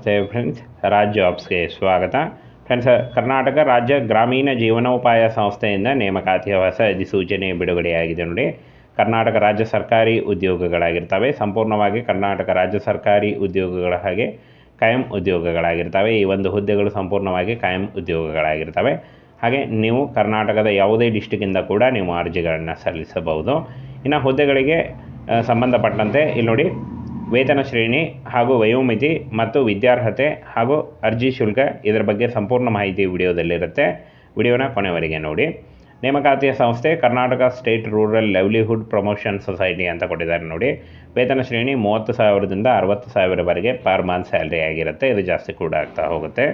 ನಮಸ್ತೆ ಫ್ರೆಂಡ್ಸ್ ರಾಜ್ ಜಾಬ್ಸ್ಗೆ ಸ್ವಾಗತ. ಫ್ರೆಂಡ್ಸ್ ಕರ್ನಾಟಕ ರಾಜ್ಯ ಗ್ರಾಮೀಣ ಜೀವನೋಪಾಯ ಸಂಸ್ಥೆಯಿಂದ ನೇಮಕಾತಿಯ ಹೊಸ ಅಧಿಸೂಚನೆ ಬಿಡುಗಡೆಯಾಗಿದೆ ನೋಡಿ. ಕರ್ನಾಟಕ ರಾಜ್ಯ ಸರ್ಕಾರಿ ಉದ್ಯೋಗಗಳಾಗಿರ್ತವೆ. ಸಂಪೂರ್ಣವಾಗಿ ಕರ್ನಾಟಕ ರಾಜ್ಯ ಸರ್ಕಾರಿ ಉದ್ಯೋಗಗಳ ಹಾಗೆ ಕಾಯಂ ಉದ್ಯೋಗಗಳಾಗಿರ್ತವೆ. ಈ ಒಂದು ಹುದ್ದೆಗಳು ಸಂಪೂರ್ಣವಾಗಿ ಕಾಯಂ ಉದ್ಯೋಗಗಳಾಗಿರ್ತವೆ. ಹಾಗೆ ನೀವು ಕರ್ನಾಟಕದ ಯಾವುದೇ ಡಿಸ್ಟಿಕ್ಕಿಂದ ಕೂಡ ನೀವು ಅರ್ಜಿಗಳನ್ನು ಸಲ್ಲಿಸಬಹುದು. ಇನ್ನು ಹುದ್ದೆಗಳಿಗೆ ಸಂಬಂಧಪಟ್ಟಂತೆ ಇಲ್ಲಿ ನೋಡಿ ವೇತನ ಶ್ರೇಣಿ ಹಾಗೂ ವಯೋಮಿತಿ ಮತ್ತು ವಿದ್ಯಾರ್ಹತೆ ಹಾಗೂ ಅರ್ಜಿ ಶುಲ್ಕ ಇದರ ಬಗ್ಗೆ ಸಂಪೂರ್ಣ ಮಾಹಿತಿ ವಿಡಿಯೋದಲ್ಲಿರುತ್ತೆ. ವಿಡಿಯೋನ ಕೊನೆವರೆಗೆ ನೋಡಿ. ನೇಮಕಾತಿಯ ಸಂಸ್ಥೆ Karnataka state rural livelihood promotion society ಅಂತ ಕೊಟ್ಟಿದ್ದಾರೆ ನೋಡಿ. ವೇತನ ಶ್ರೇಣಿ ಮೂವತ್ತು ಸಾವಿರದಿಂದ ಅರವತ್ತು ಸಾವಿರವರೆಗೆ ಪರ್ ಮಂತ್ ಸ್ಯಾಲ್ರಿ ಆಗಿರುತ್ತೆ. ಇದು ಜಾಸ್ತಿ ಕೂಡ ಆಗ್ತಾ ಹೋಗುತ್ತೆ.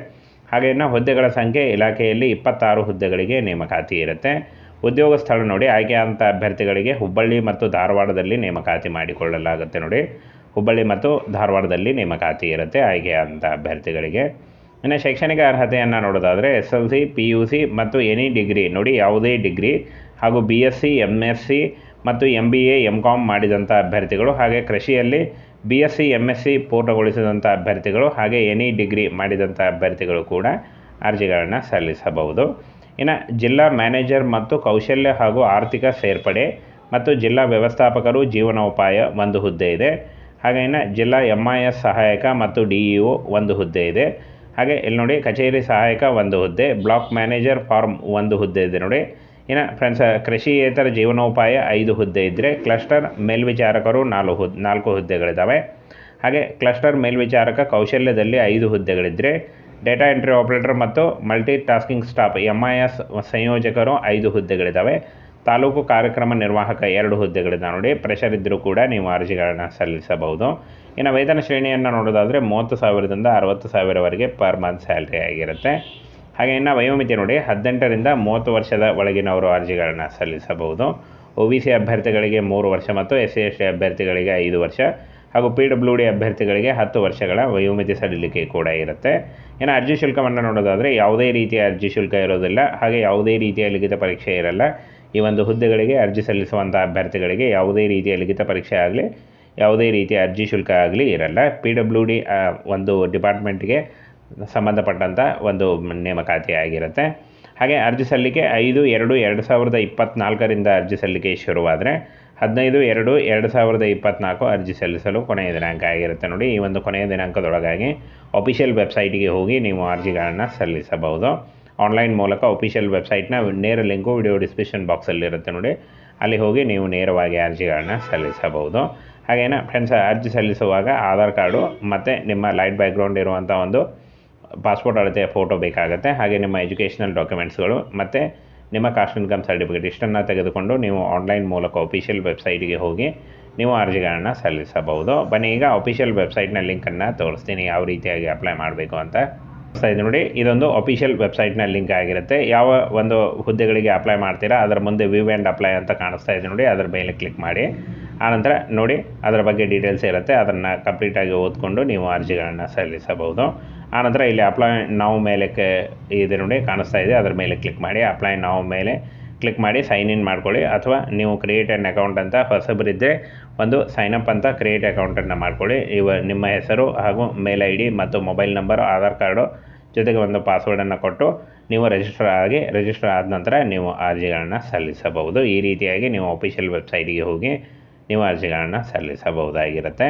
ಹಾಗೆ ಇನ್ನು ಹುದ್ದೆಗಳ ಸಂಖ್ಯೆ ಇಲಾಖೆಯಲ್ಲಿ ಇಪ್ಪತ್ತಾರು ಹುದ್ದೆಗಳಿಗೆ ನೇಮಕಾತಿ ಇರುತ್ತೆ. ಉದ್ಯೋಗ ಸ್ಥಳ ನೋಡಿ. ಆಯ್ಕೆಯಾದಂಥ ಅಭ್ಯರ್ಥಿಗಳಿಗೆ ಹುಬ್ಬಳ್ಳಿ ಮತ್ತು ಧಾರವಾಡದಲ್ಲಿ ನೇಮಕಾತಿ ಮಾಡಿಕೊಳ್ಳಲಾಗುತ್ತೆ ನೋಡಿ. ಹುಬ್ಬಳ್ಳಿ ಮತ್ತು ಧಾರವಾಡದಲ್ಲಿ ನೇಮಕಾತಿ ಇರುತ್ತೆ. ಆಯ್ಕೆಯಾದಂಥ ಅಭ್ಯರ್ಥಿಗಳಿಗೆ ಇನ್ನು ಶೈಕ್ಷಣಿಕ ಅರ್ಹತೆಯನ್ನು ನೋಡೋದಾದರೆ S L C P U C ಮತ್ತು ಎನಿ ಡಿಗ್ರಿ ನೋಡಿ, ಯಾವುದೇ ಡಿಗ್ರಿ ಹಾಗೂ B S C M S C ಮತ್ತು M B A M com ಮಾಡಿದಂಥ ಅಭ್ಯರ್ಥಿಗಳು ಹಾಗೆ ಕೃಷಿಯಲ್ಲಿ B S C M S C ಪೂರ್ಣಗೊಳಿಸಿದಂಥ ಅಭ್ಯರ್ಥಿಗಳು ಹಾಗೆ ಎನಿ ಡಿಗ್ರಿ ಮಾಡಿದಂಥ ಅಭ್ಯರ್ಥಿಗಳು ಕೂಡ ಅರ್ಜಿಗಳನ್ನು ಸಲ್ಲಿಸಬಹುದು. ಇನ್ನು ಜಿಲ್ಲಾ ಮ್ಯಾನೇಜರ್ ಮತ್ತು ಕೌಶಲ್ಯ ಹಾಗೂ ಆರ್ಥಿಕ ಸೇರ್ಪಡೆ ಮತ್ತು ಜಿಲ್ಲಾ ವ್ಯವಸ್ಥಾಪಕರು ಜೀವನೋಪಾಯ ಒಂದು ಹುದ್ದೆ ಇದೆ. ಹಾಗೆ ಇನ್ನು ಜಿಲ್ಲಾ ಎಂ ಐ ಎಸ್ ಸಹಾಯಕ ಮತ್ತು ಡಿ ಇ ಒ ಒಂದು ಹುದ್ದೆ ಇದೆ. ಹಾಗೆ ಇಲ್ಲಿ ನೋಡಿ ಕಚೇರಿ ಸಹಾಯಕ ಒಂದು ಹುದ್ದೆ, ಬ್ಲಾಕ್ ಮ್ಯಾನೇಜರ್ ಫಾರ್ಮ್ ಒಂದು ಹುದ್ದೆ ಇದೆ ನೋಡಿ. ಇನ್ನು ಫ್ರೆಂಡ್ಸ್, ಕೃಷಿಯೇತರ ಜೀವನೋಪಾಯ ಐದು ಹುದ್ದೆ ಇದ್ದರೆ ಕ್ಲಸ್ಟರ್ ಮೇಲ್ವಿಚಾರಕರು ನಾಲ್ಕು ಹುದ್, ನಾಲ್ಕು ಹುದ್ದೆಗಳಿದ್ದಾವೆ ಹಾಗೆ ಕ್ಲಸ್ಟರ್ ಮೇಲ್ವಿಚಾರಕ ಕೌಶಲ್ಯದಲ್ಲಿ ಐದು ಹುದ್ದೆಗಳಿದ್ದರೆ ಡೇಟಾ ಎಂಟ್ರಿ ಆಪರೇಟರ್ ಮತ್ತು multi tasking staff M I S ಸಂಯೋಜಕರು ಐದು ಹುದ್ದೆಗಳಿದ್ದಾವೆ ತಾಲೂಕು ಕಾರ್ಯಕ್ರಮ ನಿರ್ವಾಹಕ ಎರಡು ಹುದ್ದೆಗಳಿದ್ದಾವೆ ನೋಡಿ ಪ್ರೆಷರ್ ಇದ್ದರೂ ಕೂಡ ನೀವು ಅರ್ಜಿಗಳನ್ನು ಸಲ್ಲಿಸಬಹುದು. ಇನ್ನು ವೇತನ ಶ್ರೇಣಿಯನ್ನು ನೋಡೋದಾದರೆ ಮೂವತ್ತು ಸಾವಿರದಿಂದ ಅರವತ್ತು ಸಾವಿರವರೆಗೆ ಪರ್ ಮಂತ್ ಸ್ಯಾಲ್ರಿ ಆಗಿರುತ್ತೆ. ಹಾಗೆ ಇನ್ನು ವಯೋಮಿತಿ ನೋಡಿ, ಹದಿನೆಂಟರಿಂದ ಮೂವತ್ತು ವರ್ಷದ ಒಳಗಿನವರು ಅರ್ಜಿಗಳನ್ನು ಸಲ್ಲಿಸಬಹುದು. ಒ ಬಿ ಸಿ ಅಭ್ಯರ್ಥಿಗಳಿಗೆ ಮೂರು ವರ್ಷ ಮತ್ತು ಎಸ್ ಸಿ ಎಸ್ ಟಿ ಅಭ್ಯರ್ಥಿಗಳಿಗೆ ಐದು ವರ್ಷ ಹಾಗೂ ಪಿ ಡಬ್ಲ್ಯೂ ಡಿ ಅಭ್ಯರ್ಥಿಗಳಿಗೆ ಹತ್ತು ವರ್ಷಗಳ ವಯೋಮಿತಿ ಸಡಿಲಿಕೆ ಕೂಡ ಇರುತ್ತೆ. ಇನ್ನು ಅರ್ಜಿ ಶುಲ್ಕವನ್ನು ನೋಡೋದಾದರೆ ಯಾವುದೇ ರೀತಿಯ ಅರ್ಜಿ ಶುಲ್ಕ ಇರೋದಿಲ್ಲ. ಹಾಗೆ ಯಾವುದೇ ರೀತಿಯ ಲಿಖಿತ ಪರೀಕ್ಷೆ ಇರಲ್ಲ. ಈ ಒಂದು ಹುದ್ದೆಗಳಿಗೆ ಅರ್ಜಿ ಸಲ್ಲಿಸುವಂಥ ಅಭ್ಯರ್ಥಿಗಳಿಗೆ ಯಾವುದೇ ರೀತಿಯ ಲಿಖಿತ ಪರೀಕ್ಷೆ ಆಗಲಿ, ಯಾವುದೇ ರೀತಿಯ ಅರ್ಜಿ ಶುಲ್ಕ ಆಗಲಿ ಇರಲ್ಲ. ಪಿ ಡಬ್ಲ್ಯೂ ಡಿ ಒಂದು ಡಿಪಾರ್ಟ್ಮೆಂಟ್ಗೆ ಸಂಬಂಧಪಟ್ಟಂಥ ಒಂದು ನೇಮಕಾತಿ ಆಗಿರುತ್ತೆ. ಹಾಗೆ ಅರ್ಜಿ ಸಲ್ಲಿಕೆ ಐದು ಎರಡು ಎರಡು ಸಾವಿರದ ಇಪ್ಪತ್ತ್ನಾಲ್ಕರಿಂದ ಅರ್ಜಿ ಸಲ್ಲಿಕೆ ಶುರುವಾದರೆ ಹದಿನೈದು ಎರಡು ಎರಡು ಸಾವಿರದ ಇಪ್ಪತ್ತ್ನಾಲ್ಕು ಅರ್ಜಿ ಸಲ್ಲಿಸಲು ಕೊನೆಯ ದಿನಾಂಕ ಆಗಿರುತ್ತೆ ನೋಡಿ. ಈ ಒಂದು ಕೊನೆಯ ದಿನಾಂಕದೊಳಗಾಗಿ ಅಫಿಷಿಯಲ್ ವೆಬ್ಸೈಟಿಗೆ ಹೋಗಿ ನೀವು ಅರ್ಜಿಗಳನ್ನು ಸಲ್ಲಿಸಬಹುದು. ಆನ್ಲೈನ್ ಮೂಲಕ ಅಫಿಷಿಯಲ್ ವೆಬ್ಸೈಟ್ನ ನೇರ ಲಿಂಕು ವಿಡಿಯೋ ಡಿಸ್ಕ್ರಿಪ್ಷನ್ ಬಾಕ್ಸಲ್ಲಿರುತ್ತೆ ನೋಡಿ. ಅಲ್ಲಿ ಹೋಗಿ ನೀವು ನೇರವಾಗಿ ಅರ್ಜಿಗಳನ್ನು ಸಲ್ಲಿಸಬಹುದು. ಹಾಗೇನ ಫ್ರೆಂಡ್ಸ್ ಅರ್ಜಿ ಸಲ್ಲಿಸುವಾಗ ಆಧಾರ್ ಕಾರ್ಡು ಮತ್ತು ನಿಮ್ಮ ಲೈಟ್ ಬ್ಯಾಕ್ಗ್ರೌಂಡ್ ಇರುವಂಥ ಒಂದು ಪಾಸ್ಪೋರ್ಟ್ ಅಳತೆಯ ಫೋಟೋ ಬೇಕಾಗುತ್ತೆ. ಹಾಗೆ ನಿಮ್ಮ ಎಜುಕೇಷನಲ್ ಡಾಕ್ಯುಮೆಂಟ್ಸ್ಗಳು ಮತ್ತು ನಿಮ್ಮ ಕಾಸ್ಟ್ ಇನ್ಕಮ್ ಸರ್ಟಿಫಿಕೇಟ್ ಇಷ್ಟನ್ನು ತೆಗೆದುಕೊಂಡು ನೀವು ಆನ್ಲೈನ್ ಮೂಲಕ ಅಫಿಷಿಯಲ್ ವೆಬ್ಸೈಟ್ಗೆ ಹೋಗಿ ನೀವು ಅರ್ಜಿಗಳನ್ನು ಸಲ್ಲಿಸಬಹುದು. ಬನ್ನಿ, ಈಗ ಅಫಿಷಿಯಲ್ ವೆಬ್ಸೈಟ್ನ ಲಿಂಕನ್ನು ತೋರಿಸ್ತೀನಿ. ಯಾವ ರೀತಿಯಾಗಿ ಅಪ್ಲೈ ಮಾಡಬೇಕು ಅಂತ. ಇದೆ ನೋಡಿ. ಇದೊಂದು ಅಫಿಷಿಯಲ್ ವೆಬ್ಸೈಟ್ನ ಲಿಂಕ್ ಆಗಿರುತ್ತೆ. ಯಾವ ಒಂದು ಹುದ್ದೆಗಳಿಗೆ ಅಪ್ಲೈ ಮಾಡ್ತೀರಾ, ಅದರ ಮುಂದೆ ವ್ಯೂ ಆ್ಯಂಡ್ ಅಪ್ಲೈ ಅಂತ ಕಾಣಿಸ್ತಾ ಇದೆ ನೋಡಿ. ಅದರ ಮೇಲೆ ಕ್ಲಿಕ್ ಮಾಡಿ. ಆನಂತರ ನೋಡಿ, ಅದರ ಬಗ್ಗೆ ಡೀಟೇಲ್ಸ್ ಇರುತ್ತೆ. ಅದನ್ನು ಕಂಪ್ಲೀಟಾಗಿ ಓದ್ಕೊಂಡು ನೀವು ಅರ್ಜಿಗಳನ್ನು ಸಲ್ಲಿಸಬಹುದು. ಆನಂತರ ಇಲ್ಲಿ ಅಪ್ಲೈ ನಾವು ಮೇಲೆ ಇದೆ ನೋಡಿ, ಕಾಣಿಸ್ತಾ ಇದೆ. ಅದರ ಮೇಲೆ ಕ್ಲಿಕ್ ಮಾಡಿ. ಅಪ್ಲೈ ನಾವು ಮೇಲೆ ಕ್ಲಿಕ್ ಮಾಡಿ ಸೈನ್ ಇನ್ ಮಾಡ್ಕೊಳ್ಳಿ. ಅಥವಾ ನೀವು ಕ್ರಿಯೇಟ್ ಆ್ಯಂಡ್ ಅಕೌಂಟ್ ಅಂತ ಹೊಸಬರಿದ್ದರೆ ಒಂದು ಸೈನ್ ಅಪ್ ಅಂತ ಕ್ರಿಯೇಟ್ ಅಕೌಂಟನ್ನು ಮಾಡ್ಕೊಳ್ಳಿ. ಇವ ನಿಮ್ಮ ಹೆಸರು ಹಾಗೂ ಮೇಲ್ ಐ ಡಿ ಮತ್ತು ಮೊಬೈಲ್ ನಂಬರು ಆಧಾರ್ ಕಾರ್ಡು ಜೊತೆಗೆ ಒಂದು ಪಾಸ್ವರ್ಡನ್ನು ಕೊಟ್ಟು ನೀವು ರಿಜಿಸ್ಟರ್ ಆಗಿ ರಿಜಿಸ್ಟರ್ ಆದ ನಂತರ ನೀವು ಅರ್ಜಿಗಳನ್ನು ಸಲ್ಲಿಸಬಹುದು. ಈ ರೀತಿಯಾಗಿ ನೀವು ಅಫಿಷಿಯಲ್ ವೆಬ್ಸೈಟಿಗೆ ಹೋಗಿ ನೀವು ಅರ್ಜಿಗಳನ್ನು ಸಲ್ಲಿಸಬಹುದಾಗಿರುತ್ತೆ.